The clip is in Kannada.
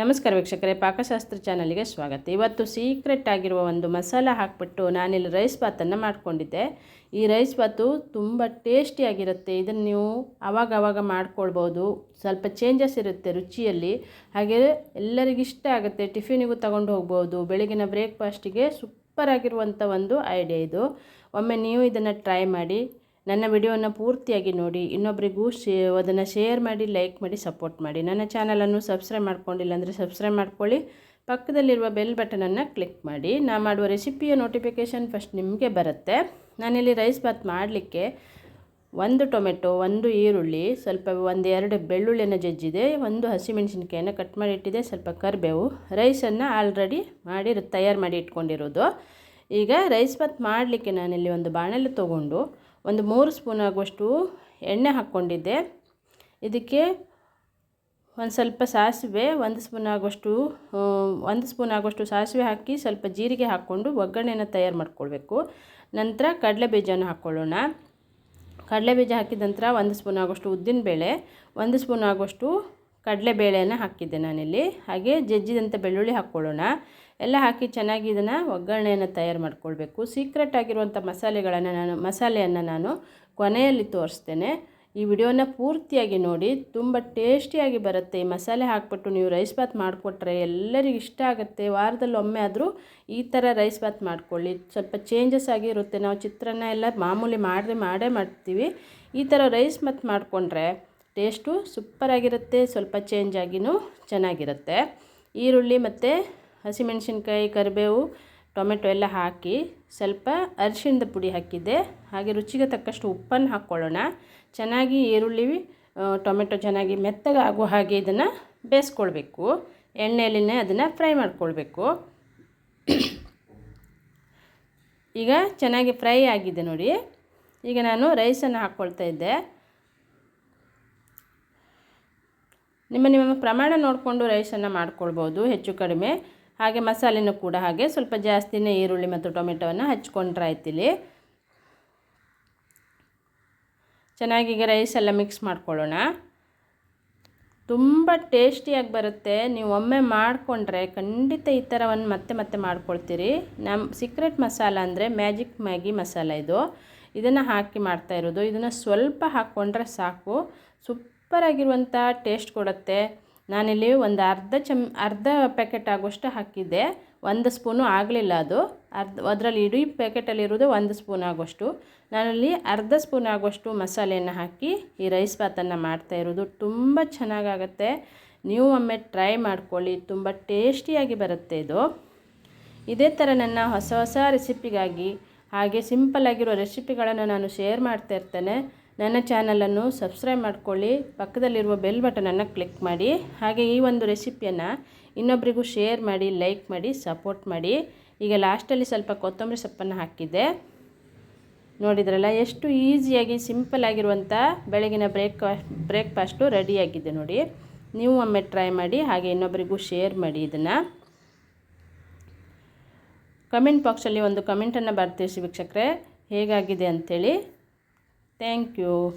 ನಮಸ್ಕಾರ ವೀಕ್ಷಕರೇ, ಪಾಕಶಾಸ್ತ್ರ ಚಾನಲ್ಗೆ ಸ್ವಾಗತ. ಇವತ್ತು ಸೀಕ್ರೆಟ್ ಆಗಿರುವ ಒಂದು ಮಸಾಲ ಹಾಕಿಬಿಟ್ಟು ನಾನಿಲ್ಲಿ ರೈಸ್ ಬಾತನ್ನು ಮಾಡ್ಕೊಂಡಿದ್ದೆ. ಈ ರೈಸ್ ಬಾತು ತುಂಬ ಟೇಸ್ಟಿಯಾಗಿರುತ್ತೆ ಇದನ್ನು ನೀವು ಆವಾಗ ಆವಾಗ ಮಾಡ್ಕೊಳ್ಬೋದು. ಸ್ವಲ್ಪ ಚೇಂಜಸ್ ಇರುತ್ತೆ ರುಚಿಯಲ್ಲಿ. ಹಾಗೆ ಎಲ್ಲರಿಗೂ ಇಷ್ಟ ಆಗುತ್ತೆ. ಟಿಫಿನಿಗೂ ತಗೊಂಡು ಹೋಗ್ಬೋದು. ಬೆಳಗಿನ ಬ್ರೇಕ್ಫಾಸ್ಟಿಗೆ ಸೂಪರ್ ಆಗಿರುವಂಥ ಒಂದು ಐಡಿಯಾ ಇದು. ಒಮ್ಮೆ ನೀವು ಇದನ್ನು ಟ್ರೈ ಮಾಡಿ. ನನ್ನ ವಿಡಿಯೋನ ಪೂರ್ತಿಯಾಗಿ ನೋಡಿ, ಇನ್ನೊಬ್ರಿಗೂ ಶೇ, ಅದನ್ನು ಶೇರ್ ಮಾಡಿ, ಲೈಕ್ ಮಾಡಿ, ಸಪೋರ್ಟ್ ಮಾಡಿ. ನನ್ನ ಚಾನಲನ್ನು ಸಬ್ಸ್ಕ್ರೈಬ್ ಮಾಡ್ಕೊಂಡಿಲ್ಲ ಅಂದರೆ ಸಬ್ಸ್ಕ್ರೈಬ್ ಮಾಡ್ಕೊಳ್ಳಿ. ಪಕ್ಕದಲ್ಲಿರುವ ಬೆಲ್ ಬಟನನ್ನು ಕ್ಲಿಕ್ ಮಾಡಿ. ನಾ ಮಾಡುವ ರೆಸಿಪಿಯ ನೋಟಿಫಿಕೇಷನ್ ಫಸ್ಟ್ ನಿಮಗೆ ಬರುತ್ತೆ. ನಾನಿಲ್ಲಿ ರೈಸ್ ಬಾತ್ ಮಾಡಲಿಕ್ಕೆ ಒಂದು ಟೊಮೆಟೊ, ಒಂದು ಈರುಳ್ಳಿ, ಸ್ವಲ್ಪ ಒಂದು ಎರಡು ಬೆಳ್ಳುಳ್ಳಿಯನ್ನು ಜಜ್ಜಿದೆ, ಒಂದು ಹಸಿಮೆಣಸಿನ್ಕಾಯನ್ನು ಕಟ್ ಮಾಡಿ ಇಟ್ಟಿದೆ, ಸ್ವಲ್ಪ ಕರಿಬೇವು. ರೈಸನ್ನು ಆಲ್ರೆಡಿ ಮಾಡಿ ತಯಾರು ಮಾಡಿ ಇಟ್ಕೊಂಡಿರೋದು. ಈಗ ರೈಸ್ ಬಾತ್ ಮಾಡಲಿಕ್ಕೆ ನಾನಿಲ್ಲಿ ಒಂದು ಬಾಣಲೆ ತೊಗೊಂಡು ಒಂದು ಮೂರು ಸ್ಪೂನ್ ಆಗುವಷ್ಟು ಎಣ್ಣೆ ಹಾಕ್ಕೊಂಡಿದ್ದೆ. ಇದಕ್ಕೆ ಒಂದು ಸ್ವಲ್ಪ ಸಾಸಿವೆ, ಒಂದು ಸ್ಪೂನ್ ಆಗುವಷ್ಟು ಒಂದು ಸ್ಪೂನ್ ಆಗುವಷ್ಟು ಸಾಸಿವೆ ಹಾಕಿ ಸ್ವಲ್ಪ ಜೀರಿಗೆ ಹಾಕ್ಕೊಂಡು ಒಗ್ಗರಣೆನ ತಯಾರು ಮಾಡ್ಕೊಳ್ಬೇಕು. ನಂತರ ಕಡಲೆ ಬೀಜನ ಹಾಕ್ಕೊಳ್ಳೋಣ. ಕಡಲೆ ಬೀಜ ಹಾಕಿದ ನಂತರ ಒಂದು ಸ್ಪೂನ್ ಆಗುವಷ್ಟು ಉದ್ದಿನಬೇಳೆ, ಒಂದು ಸ್ಪೂನ್ ಆಗುವಷ್ಟು ಕಡಲೆಬೇಳೆಯನ್ನು ಹಾಕಿದ್ದೆ ನಾನಿಲ್ಲಿ. ಹಾಗೆ ಜಜ್ಜಿದಂಥ ಬೆಳ್ಳುಳ್ಳಿ ಹಾಕ್ಕೊಳ್ಳೋಣ. ಎಲ್ಲ ಹಾಕಿ ಚೆನ್ನಾಗಿ ಇದನ್ನು ಒಗ್ಗರಣೆಯನ್ನು ತಯಾರು ಮಾಡ್ಕೊಳ್ಬೇಕು. ಸೀಕ್ರೆಟ್ ಆಗಿರುವಂಥ ಮಸಾಲೆಗಳನ್ನು ನಾನು, ಮಸಾಲೆಯನ್ನು ನಾನು ಕೊನೆಯಲ್ಲಿ ತೋರಿಸ್ತೇನೆ. ಈ ವಿಡಿಯೋನ ಪೂರ್ತಿಯಾಗಿ ನೋಡಿ. ತುಂಬ ಟೇಸ್ಟಿಯಾಗಿ ಬರುತ್ತೆ. ಈ ಮಸಾಲೆ ಹಾಕ್ಬಿಟ್ಟು ನೀವು ರೈಸ್ ಬಾತ್ ಮಾಡಿಕೊಟ್ರೆ ಎಲ್ಲರಿಗೂ ಇಷ್ಟ ಆಗುತ್ತೆ. ವಾರದಲ್ಲಿ ಒಮ್ಮೆ ಆದರೂ ಈ ಥರ ರೈಸ್ ಬಾತ್ ಮಾಡ್ಕೊಳ್ಳಿ. ಸ್ವಲ್ಪ ಚೇಂಜಸ್ ಆಗಿರುತ್ತೆ ನಾವು ಚಿತ್ರಾನ್ನ ಎಲ್ಲ ಮಾಮೂಲಿ ಮಾಡಿದ್ರೆ ಮಾಡೇ ಮಾಡ್ತೀವಿ. ಈ ಥರ ರೈಸ್ ಬಾತ್ ಮಾಡಿಕೊಂಡ್ರೆ ಟೇಸ್ಟು ಸೂಪರಾಗಿರುತ್ತೆ, ಸ್ವಲ್ಪ ಚೇಂಜ್ ಆಗಿನೂ ಚೆನ್ನಾಗಿರುತ್ತೆ. ಈರುಳ್ಳಿ ಮತ್ತು ಹಸಿಮೆಣಸಿನ್ಕಾಯಿ, ಕರಿಬೇವು, ಟೊಮೆಟೊ ಎಲ್ಲ ಹಾಕಿ ಸ್ವಲ್ಪ ಅರಿಶಿಣದ ಪುಡಿ ಹಾಕಿದ್ದೆ ಹಾಗೆ ರುಚಿಗೆ ತಕ್ಕಷ್ಟು ಉಪ್ಪನ್ನು ಹಾಕ್ಕೊಳ್ಳೋಣ. ಚೆನ್ನಾಗಿ ಈರುಳ್ಳಿ ಟೊಮೆಟೊ ಚೆನ್ನಾಗಿ ಮೆತ್ತಗಾಗುವ ಹಾಗೆ ಇದನ್ನು ಬೇಯಿಸ್ಕೊಳ್ಬೇಕು. ಎಣ್ಣೆಯಲ್ಲಿನೇ ಅದನ್ನು ಫ್ರೈ ಮಾಡ್ಕೊಳ್ಬೇಕು. ಈಗ ಚೆನ್ನಾಗಿ ಫ್ರೈ ಆಗಿದೆ ನೋಡಿ. ಈಗ ನಾನು ರೈಸನ್ನು ಹಾಕ್ಕೊಳ್ತಾ ಇದ್ದೆ. ನಿಮ್ಮ ನಿಮ್ಮ ಪ್ರಮಾಣ ನೋಡಿಕೊಂಡು ರೈಸನ್ನು ಮಾಡ್ಕೊಳ್ಬೋದು ಹೆಚ್ಚು ಕಡಿಮೆ. ಹಾಗೆ ಮಸಾಲೆನೂ ಕೂಡ ಹಾಗೆ ಸ್ವಲ್ಪ ಜಾಸ್ತಿನೇ ಈರುಳ್ಳಿ ಮತ್ತು ಟೊಮೆಟೊವನ್ನು ಹಚ್ಕೊಂಡ್ರೆ ಆಯ್ತಿಲ್ಲಿ ಚೆನ್ನಾಗಿ ಈಗ ರೈಸ್ ಎಲ್ಲ ಮಿಕ್ಸ್ ಮಾಡ್ಕೊಳ್ಳೋಣ. ತುಂಬ ಟೇಸ್ಟಿಯಾಗಿ ಬರುತ್ತೆ. ನೀವು ಒಮ್ಮೆ ಮಾಡಿಕೊಂಡ್ರೆ ಖಂಡಿತ ಈ ಥರವನ್ನು ಮತ್ತೆ ಮತ್ತೆ ಮಾಡ್ಕೊಳ್ತೀರಿ. ನಮ್ಮ ಸೀಕ್ರೆಟ್ ಮಸಾಲ ಅಂದರೆ ಮ್ಯಾಜಿಕ್ ಮ್ಯಾಗಿ ಮಸಾಲ ಇದು. ಇದನ್ನು ಹಾಕಿ ಮಾಡ್ತಾ ಇರೋದು. ಇದನ್ನು ಸ್ವಲ್ಪ ಹಾಕ್ಕೊಂಡ್ರೆ ಸಾಕು. ಸೂಪರಾಗಿರುವಂಥ ಟೇಸ್ಟ್ ಕೊಡುತ್ತೆ. ನಾನಿಲ್ಲಿ ಒಂದು ಅರ್ಧ ಚಮ್, ಅರ್ಧ ಪ್ಯಾಕೆಟ್ ಆಗುವಷ್ಟು ಹಾಕಿದ್ದೆ. ಒಂದು ಸ್ಪೂನು ಆಗಲಿಲ್ಲ ಅದು. ಅರ್ಧ, ಅದರಲ್ಲಿ ಇಡೀ ಪ್ಯಾಕೆಟಲ್ಲಿರೋದು ಒಂದು ಸ್ಪೂನ್ ಆಗುವಷ್ಟು ನಾನಲ್ಲಿ ಅರ್ಧ ಸ್ಪೂನ್ ಆಗುವಷ್ಟು ಮಸಾಲೆಯನ್ನು ಹಾಕಿ ಈ ರೈಸ್ ಬಾತನ್ನು ಮಾಡ್ತಾ ಇರೋದು. ತುಂಬ ಚೆನ್ನಾಗಾಗತ್ತೆ. ನೀವು ಒಮ್ಮೆ ಟ್ರೈ ಮಾಡ್ಕೊಳ್ಳಿ. ತುಂಬ ಟೇಸ್ಟಿಯಾಗಿ ಬರುತ್ತೆ ಇದು. ಇದೇ ಥರ ನನ್ನ ಹೊಸ ಹೊಸ ರೆಸಿಪಿಗಾಗಿ ಹಾಗೆ ಸಿಂಪಲ್ ಆಗಿರೋ ರೆಸಿಪಿಗಳನ್ನು ನಾನು ಶೇರ್ ಮಾಡ್ತಾ ಇರ್ತೇನೆ. ನನ್ನ ಚಾನಲನ್ನು ಸಬ್ಸ್ಕ್ರೈಬ್ ಮಾಡಿಕೊಳ್ಳಿ. ಪಕ್ಕದಲ್ಲಿರುವ ಬೆಲ್ ಬಟನನ್ನು ಕ್ಲಿಕ್ ಮಾಡಿ. ಹಾಗೆ ಈ ಒಂದು ರೆಸಿಪಿಯನ್ನು ಇನ್ನೊಬ್ಬರಿಗೂ ಶೇರ್ ಮಾಡಿ, ಲೈಕ್ ಮಾಡಿ, ಸಪೋರ್ಟ್ ಮಾಡಿ. ಈಗ ಲಾಸ್ಟಲ್ಲಿ ಸ್ವಲ್ಪ ಕೊತ್ತಂಬರಿ ಸೊಪ್ಪನ್ನು ಹಾಕಿದ್ದೆ. ನೋಡಿದ್ರಲ್ಲ, ಎಷ್ಟು ಈಸಿಯಾಗಿ, ಸಿಂಪಲ್ ಆಗಿರುವಂಥ ಬೆಳಗಿನ ಬ್ರೇಕ್ ಬ್ರೇಕ್ಫಾಸ್ಟು ರೆಡಿಯಾಗಿದೆ ನೋಡಿ. ನೀವು ಒಮ್ಮೆ ಟ್ರೈ ಮಾಡಿ, ಹಾಗೆ ಇನ್ನೊಬ್ಬರಿಗೂ ಶೇರ್ ಮಾಡಿ ಇದನ್ನು. ಕಮೆಂಟ್ ಬಾಕ್ಸಲ್ಲಿ ಒಂದು ಕಮೆಂಟನ್ನು ಬರ್ತೀವಿ ವೀಕ್ಷಕರೇ. ಹೇಗಾಗಿದೆ ಅಂಥೇಳಿ thank you.